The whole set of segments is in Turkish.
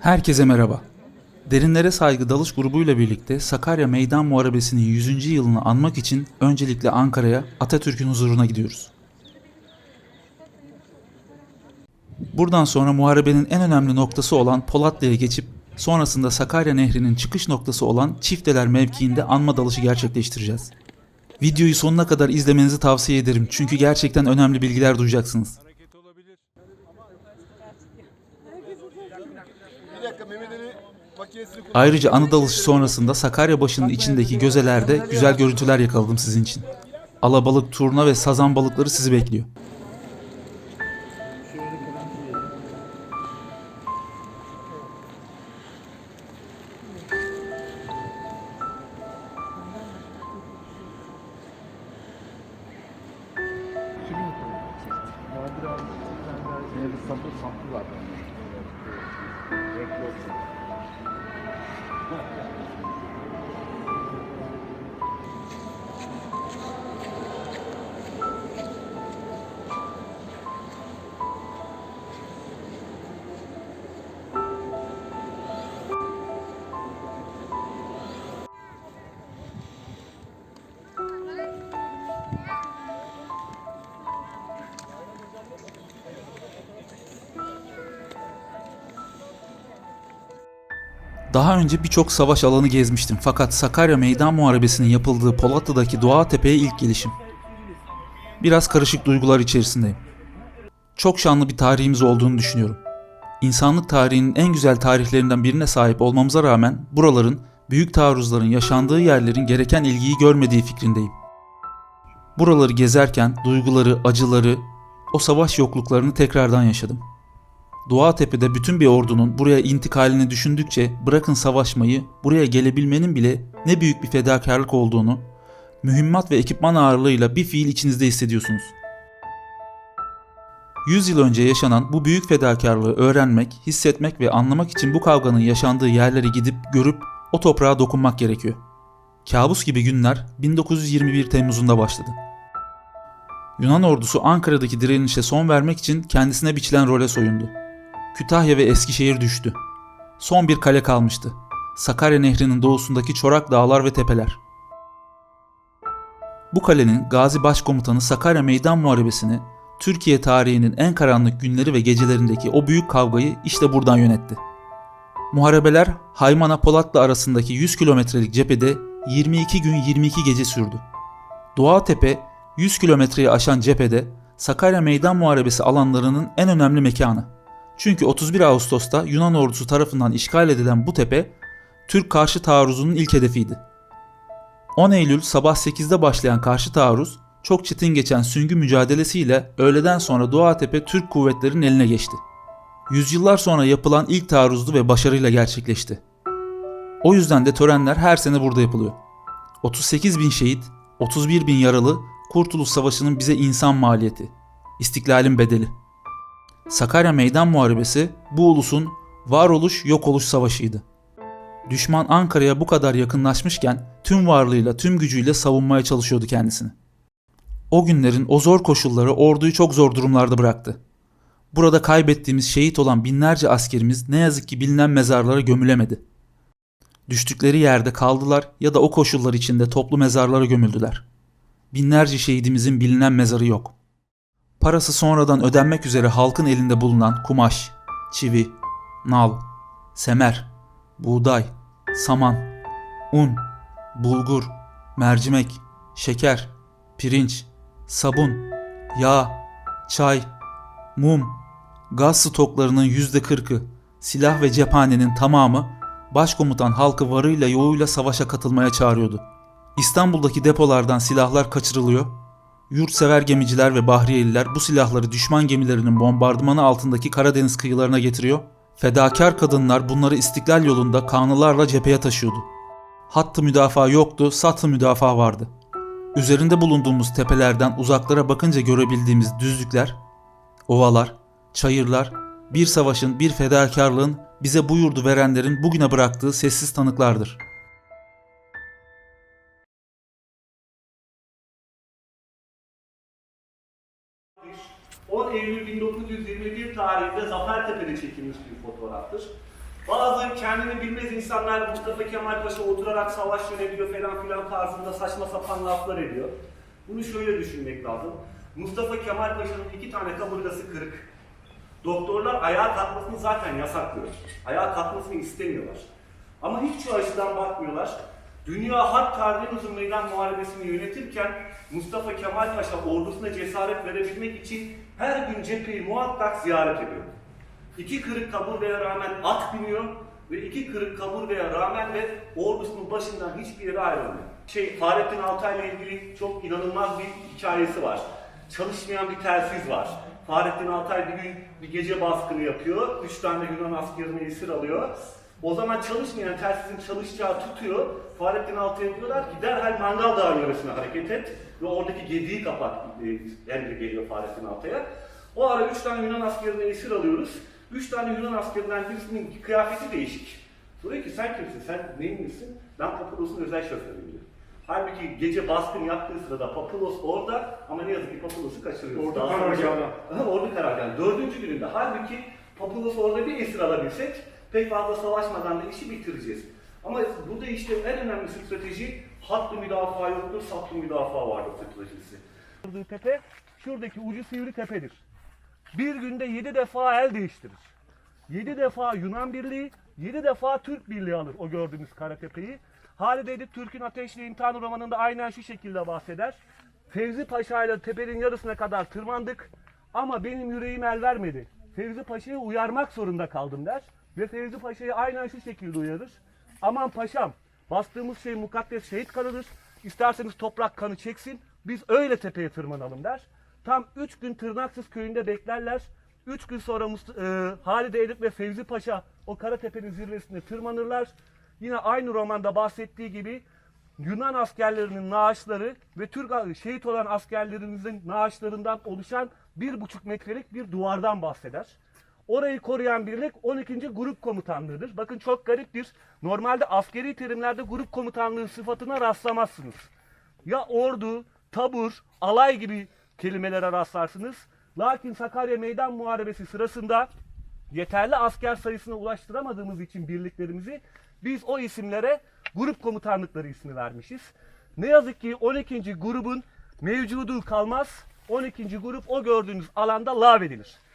Herkese merhaba. Derinlere Saygı Dalış grubuyla birlikte Sakarya Meydan Muharebesi'nin 100. yılını anmak için öncelikle Ankara'ya Atatürk'ün huzuruna gidiyoruz. Buradan sonra muharebenin en önemli noktası olan Polatlı'ya geçip sonrasında Sakarya Nehri'nin çıkış noktası olan Çifteler mevkiinde anma dalışı gerçekleştireceğiz. Videoyu sonuna kadar izlemenizi tavsiye ederim çünkü gerçekten önemli bilgiler duyacaksınız. Ayrıca anı dalışı sonrasında Sakarya başının içindeki gözelerde güzel görüntüler yakaladım sizin için. Alabalık, turna ve sazan balıkları sizi bekliyor. Daha önce birçok savaş alanı gezmiştim fakat Sakarya Meydan Muharebesi'nin yapıldığı Polatlı'daki Doğatepe'ye ilk gelişim. Biraz karışık duygular içerisindeyim. Çok şanlı bir tarihimiz olduğunu düşünüyorum. İnsanlık tarihinin en güzel tarihlerinden birine sahip olmamıza rağmen buraların, büyük taarruzların yaşandığı yerlerin gereken ilgiyi görmediği fikrindeyim. Buraları gezerken duyguları, acıları, o savaş yokluklarını tekrardan yaşadım. Doğatepe'de bütün bir ordunun buraya intikalini düşündükçe bırakın savaşmayı, buraya gelebilmenin bile ne büyük bir fedakarlık olduğunu, mühimmat ve ekipman ağırlığıyla bir fiil içinizde hissediyorsunuz. 100 yıl önce yaşanan bu büyük fedakarlığı öğrenmek, hissetmek ve anlamak için bu kavganın yaşandığı yerlere gidip görüp o toprağa dokunmak gerekiyor. Kabus gibi günler 1921 Temmuz'unda başladı. Yunan ordusu Ankara'daki direnişe son vermek için kendisine biçilen role soyundu. Kütahya ve Eskişehir düştü. Son bir kale kalmıştı. Sakarya Nehri'nin doğusundaki çorak dağlar ve tepeler. Bu kalenin Gazi Başkomutanı Sakarya Meydan Muharebesi'ni, Türkiye tarihinin en karanlık günleri ve gecelerindeki o büyük kavgayı işte buradan yönetti. Muharebeler Haymana Polatlı arasındaki 100 kilometrelik cephede 22 gün 22 gece sürdü. Doğatepe 100 kilometreyi aşan cephede Sakarya Meydan Muharebesi alanlarının en önemli mekanı. Çünkü 31 Ağustos'ta Yunan ordusu tarafından işgal edilen bu tepe Türk karşı taarruzunun ilk hedefiydi. 10 Eylül sabah 8'de başlayan karşı taarruz çok çetin geçen süngü mücadelesiyle öğleden sonra Doğatepe Türk kuvvetlerinin eline geçti. Yüzyıllar sonra yapılan ilk taarruzdu ve başarıyla gerçekleşti. O yüzden de törenler her sene burada yapılıyor. 38 bin şehit, 31 bin yaralı, Kurtuluş Savaşı'nın bize insan maliyeti, istiklalin bedeli. Sakarya Meydan Muharebesi bu ulusun varoluş yok oluş savaşıydı. Düşman Ankara'ya bu kadar yakınlaşmışken tüm varlığıyla tüm gücüyle savunmaya çalışıyordu kendisini. O günlerin o zor koşulları orduyu çok zor durumlarda bıraktı. Burada kaybettiğimiz şehit olan binlerce askerimiz ne yazık ki bilinen mezarlara gömülemedi. Düştükleri yerde kaldılar ya da o koşullar içinde toplu mezarlara gömüldüler. Binlerce şehidimizin bilinen mezarı yok. Parası sonradan ödenmek üzere halkın elinde bulunan kumaş, çivi, nal, semer, buğday, saman, un, bulgur, mercimek, şeker, pirinç, sabun, yağ, çay, mum, gaz stoklarının yüzde kırkı, silah ve cephanenin tamamı başkomutan halkı varıyla yoğuyla savaşa katılmaya çağırıyordu. İstanbul'daki depolardan silahlar kaçırılıyor, yurtsever gemiciler ve bahriyeliler bu silahları düşman gemilerinin bombardımanı altındaki Karadeniz kıyılarına getiriyor, fedakar kadınlar bunları istiklal yolunda kanılarla cepheye taşıyordu. Hattı müdafaa yoktu, satı müdafaa vardı. Üzerinde bulunduğumuz tepelerden uzaklara bakınca görebildiğimiz düzlükler, ovalar, çayırlar, bir savaşın, bir fedakarlığın bize bu yurdu verenlerin bugüne bıraktığı sessiz tanıklardır. 10 Eylül 1921 tarihinde Zafertepe'de çekilmiş bir fotoğraftır. Bazı kendini bilmez insanlar Mustafa Kemal Paşa oturarak savaş yönetiyor falan filan tarzında saçma sapan laflar ediyor. Bunu şöyle düşünmek lazım. Mustafa Kemal Paşa'nın iki tane kaburgası kırık. Doktorlar ayağa kalkmasını zaten yasaklıyor. Ayağa kalkmasını istemiyorlar. Ama hiç şu açıdan bakmıyorlar. Dünya harp tarihinin uzun meydan muharebesini yönetirken Mustafa Kemal Paşa ordusuna cesaret verebilmek için her gün cepheyi muhakkak ziyaret ediyor. İki kırık kaburgaya rağmen at biniyor ve iki kırık kaburgaya rağmen de ordusunun başından hiçbir yere ayrılmıyor. Şey, Fahrettin Altay'la ilgili çok inanılmaz bir hikayesi var. Çalışmayan bir telsiz var. Fahrettin Altay bir gün bir gece baskını yapıyor. Üç tane Yunan askerini esir alıyor. O zaman çalışmayan telsizin çalışacağı tutuyor. Fahrettin Altay'a diyorlar ki derhal Mangal Dağı yöresine hareket et ve oradaki gediği kapat emri geliyor Fahrettin Altay'a. O ara üç tane Yunan askerini esir alıyoruz. Üç tane Yunan askerinden birisinin kıyafeti değişik. Soruyor ki sen kimsin, sen neyin misin? Ben Papulos'un özel şoförüyüm diyor. Halbuki gece baskın yaptığı sırada Papulos orada ama ne yazık ki Papulos'u kaçırıyoruz. Karargahına. Aha, Ordu karargahı. Dördüncü gününde. Halbuki Papulos orada bir esir alabilsek pek fazla savaşmadan da işi bitireceğiz. Ama burada işte en önemli strateji hattı müdafaa yoktur, sattı müdafaa vardır stratejisi. Tepe şuradaki ucu sivri tepedir. Bir günde yedi defa el değiştirir. Yedi defa Yunan Birliği, yedi defa Türk Birliği alır o gördüğünüz Karatepe'yi. Halide Edip Türk'ün Ateşli İmtihan romanında aynen şu şekilde bahseder. Fevzi Paşa ile tepenin yarısına kadar tırmandık ama benim yüreğim el vermedi. Fevzi Paşa'yı uyarmak zorunda kaldım der. Ve Fevzi Paşa'yı aynen şu şekilde uyarır. Aman paşam bastığımız şey mukaddes şehit kanıdır. İsterseniz toprak kanı çeksin. Biz öyle tepeye tırmanalım der. Tam 3 gün Tırnaksız köyünde beklerler. 3 gün sonra Must- e, Halide Edip ve Fevzi Paşa o Karatepe'nin zirvesine tırmanırlar. Yine aynı romanda bahsettiği gibi Yunan askerlerinin naaşları ve Türk şehit olan askerlerimizin naaşlarından oluşan bir buçuk metrelik bir duvardan bahseder. Orayı koruyan birlik 12. Grup Komutanlığı'dır. Bakın çok gariptir. Normalde askeri terimlerde grup komutanlığı sıfatına rastlamazsınız. Ya ordu, tabur, alay gibi kelimelere rastlarsınız. Lakin Sakarya Meydan Muharebesi sırasında yeterli asker sayısına ulaştıramadığımız için birliklerimizi biz o isimlere grup komutanlıkları ismi vermişiz. Ne yazık ki 12. grubun mevcudu kalmaz. 12. grup o gördüğünüz alanda lağvedilir. Sak-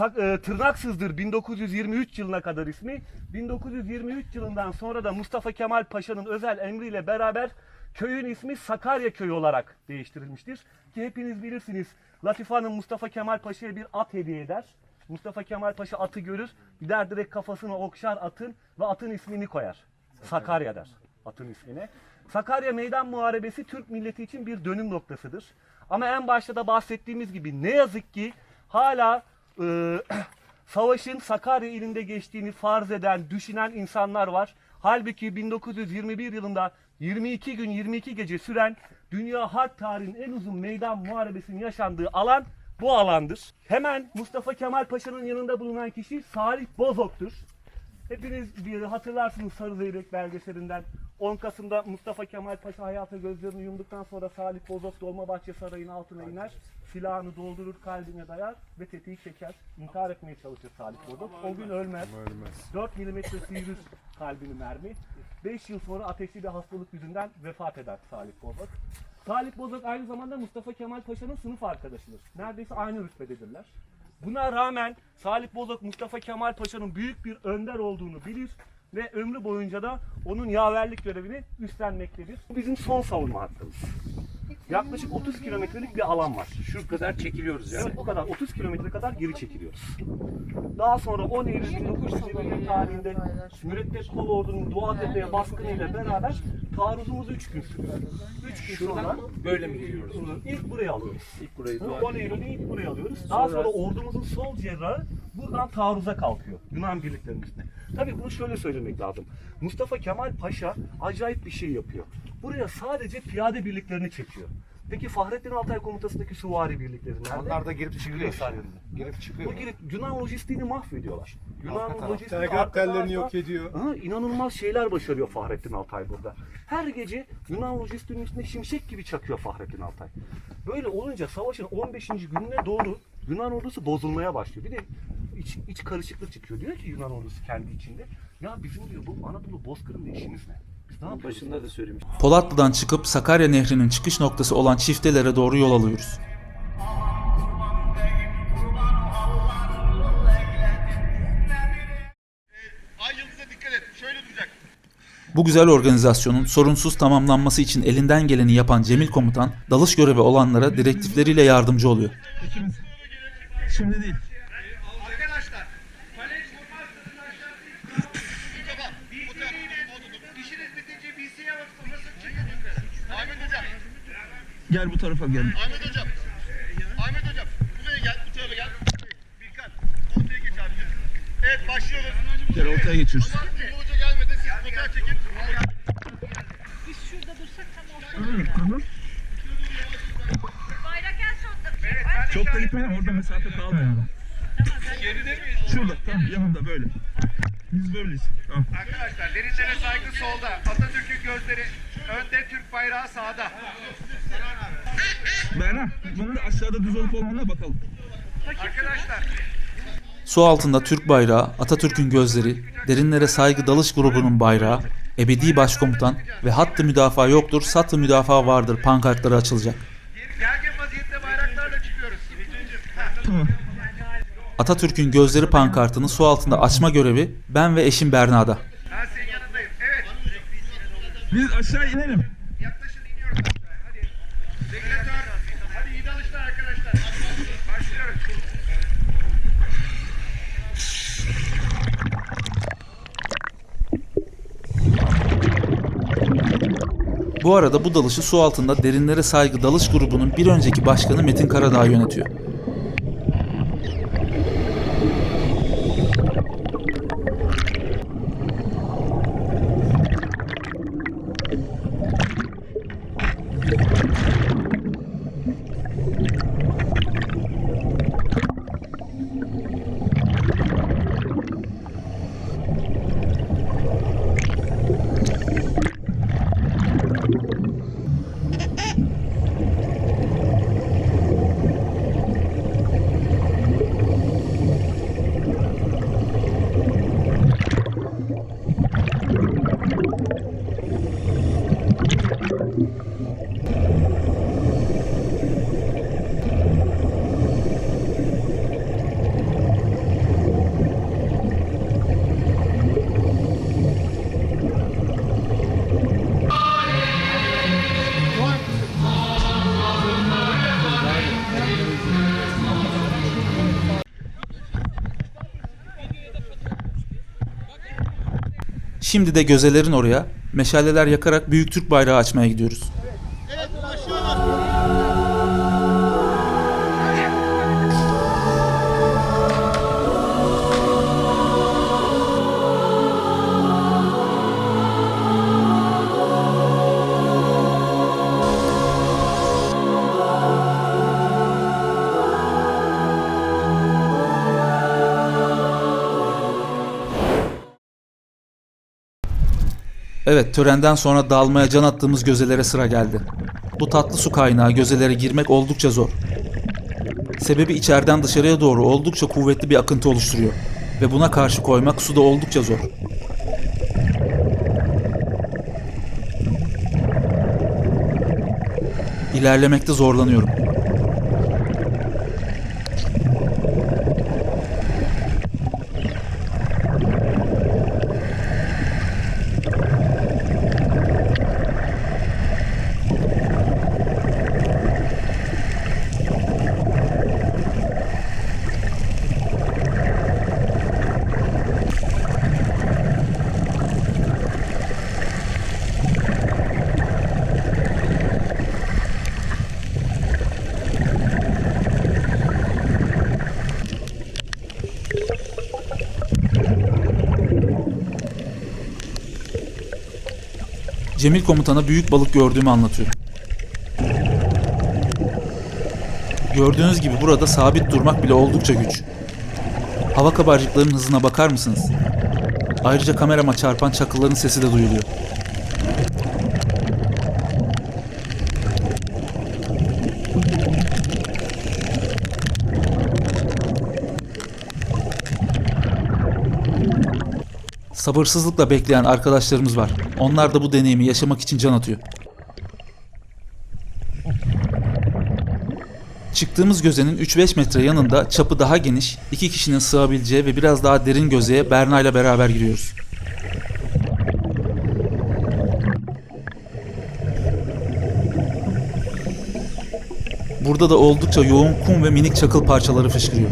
e, Tırnaksızdır 1923 yılına kadar ismi. 1923 yılından sonra da Mustafa Kemal Paşa'nın özel emriyle beraber köyün ismi Sakarya Köyü olarak değiştirilmiştir. Ki hepiniz bilirsiniz Latife Hanım Mustafa Kemal Paşa'ya bir at hediye eder. Mustafa Kemal Paşa atı görür, gider direkt kafasına okşar atın ve atın ismini koyar. Sakarya der atın ismine. Sakarya Meydan Muharebesi Türk milleti için bir dönüm noktasıdır. Ama en başta da bahsettiğimiz gibi ne yazık ki hala e, savaşın Sakarya ilinde geçtiğini farz eden, düşünen insanlar var. Halbuki 1921 yılında 22 gün 22 gece süren dünya harp tarihinin en uzun meydan muharebesinin yaşandığı alan bu alandır. Hemen Mustafa Kemal Paşa'nın yanında bulunan kişi Salih Bozok'tur. Hepiniz bir hatırlarsınız Sarı Zeyrek belgeselinden. 10 Kasım'da Mustafa Kemal Paşa hayata gözlerini yumduktan sonra Salih Bozok Dolmabahçe Sarayı'nın altına iner. Silahını doldurur kalbine dayar ve tetiği çeker. İntihar etmeye çalışır Salih Bozok. O gün ölmez. 4 milimetre sıyırır kalbini mermi. 5 yıl sonra ateşli bir hastalık yüzünden vefat eder Salih Bozok. Salih Bozok aynı zamanda Mustafa Kemal Paşa'nın sınıf arkadaşıdır. Neredeyse aynı rütbededirler. Buna rağmen Salih Bozok Mustafa Kemal Paşa'nın büyük bir önder olduğunu bilir ve ömrü boyunca da onun yaverlik görevini üstlenmektedir. Bu bizim son savunma hattımız. Yaklaşık 30 kilometrelik bir alan var. Şu kadar çekiliyoruz yani. O kadar 30 kilometre kadar geri çekiliyoruz. Daha sonra 10 Eylül 1921 tarihinde Mürettep Kol Ordu'nun Doğatepe'ye baskınıyla beraber taarruzumuz 3 gün sürüyor. 3 gün sonra böyle mi gidiyoruz? ilk buraya alıyoruz. İlk burayı Bu doğru. 10 Eylül'de ilk buraya alıyoruz. Daha Sonra- ordumuzun sol cerrahı buradan taarruza kalkıyor. Yunan birliklerimizle. Tabii bunu şöyle söylemek lazım. Mustafa Kemal Paşa acayip bir şey yapıyor. Buraya sadece piyade birliklerini çekiyor. Peki Fahrettin Altay komutasındaki süvari birlikleri nerede? Onlar da girip çıkıyor. Girip çıkıyor. Bu girip Yunan lojistiğini mahvediyorlar. Yunan lojistiği Telgraf tellerini yok ediyor. Aha, inanılmaz şeyler başarıyor Fahrettin Altay burada. Her gece Yunan lojistiğinin üstüne şimşek gibi çakıyor Fahrettin Altay. Böyle olunca savaşın 15. gününe doğru Yunan ordusu bozulmaya başlıyor. Bir de iç, iç karışıklık çıkıyor. Diyor ki Yunan ordusu kendi içinde. Ya bizim diyor bu Anadolu bozkırında işimiz ne? Başında da söylemiş. Polatlı'dan çıkıp Sakarya Nehri'nin çıkış noktası olan Çiftelere doğru yol alıyoruz. Bu güzel organizasyonun sorunsuz tamamlanması için elinden geleni yapan Cemil Komutan, dalış görevi olanlara direktifleriyle yardımcı oluyor. Şimdi değil. Arkadaşlar. Kaleci vurmazsanız aşağı Mustafa. Bu tarafa oturduk. İşiniz bitince BC'ye bak. Sonrası çıkın yukarı. Ahmet hocam. Gel bu tarafa gel. Ahmet hocam. Ahmet hocam. Buraya gel. Bu tarafa gel. Birkan. Ortaya geç abi. Evet başlıyoruz. Gel ortaya geçiyoruz. Ama Hoca gelmedi. Siz fotoğraf çekin. Biz şurada dursak tam olsun. Bayrak en sonda. Çok da gitmeyin orada mesafe kalmıyor. Şurada tam yanında böyle. Biz böyleyiz. Tamam. Arkadaşlar derinlere saygı solda. Atatürk'ün gözleri önde, Türk bayrağı sağda. Berna bunun da aşağıda düz olup olmadığına bakalım. Arkadaşlar Su altında Türk bayrağı, Atatürk'ün gözleri, derinlere saygı dalış grubunun bayrağı, ebedi başkomutan ve hattı müdafaa yoktur, sattı müdafaa vardır pankartları açılacak. gergin vaziyette bayraklarla çıkıyoruz. Tamam. Atatürk'ün gözleri pankartını su altında açma görevi ben ve eşim Berna'da. Ben senin yanındayım. Evet. Biz aşağı inelim. Yaklaşın iniyoruz aşağıya. Hadi. Regülatör. Hadi iyi dalışlar arkadaşlar. Başlıyoruz. Bu arada bu dalışı su altında derinlere saygı dalış grubunun bir önceki başkanı Metin Karadağ yönetiyor. Şimdi de gözelerin oraya meşaleler yakarak büyük Türk bayrağı açmaya gidiyoruz. Evet törenden sonra dalmaya can attığımız gözelere sıra geldi. Bu tatlı su kaynağı gözelere girmek oldukça zor. Sebebi içeriden dışarıya doğru oldukça kuvvetli bir akıntı oluşturuyor. Ve buna karşı koymak suda oldukça zor. İlerlemekte zorlanıyorum. Cemil komutana büyük balık gördüğümü anlatıyorum. Gördüğünüz gibi burada sabit durmak bile oldukça güç. Hava kabarcıklarının hızına bakar mısınız? Ayrıca kamerama çarpan çakılların sesi de duyuluyor. Sabırsızlıkla bekleyen arkadaşlarımız var. Onlar da bu deneyimi yaşamak için can atıyor. Çıktığımız gözenin 3-5 metre yanında çapı daha geniş, iki kişinin sığabileceği ve biraz daha derin gözeye Berna ile beraber giriyoruz. Burada da oldukça yoğun kum ve minik çakıl parçaları fışkırıyor.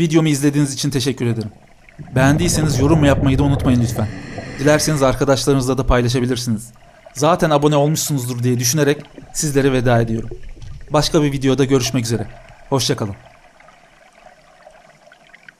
Videomu izlediğiniz için teşekkür ederim. Beğendiyseniz yorum yapmayı da unutmayın lütfen. Dilerseniz arkadaşlarınızla da paylaşabilirsiniz. Zaten abone olmuşsunuzdur diye düşünerek sizlere veda ediyorum. Başka bir videoda görüşmek üzere. Hoşçakalın.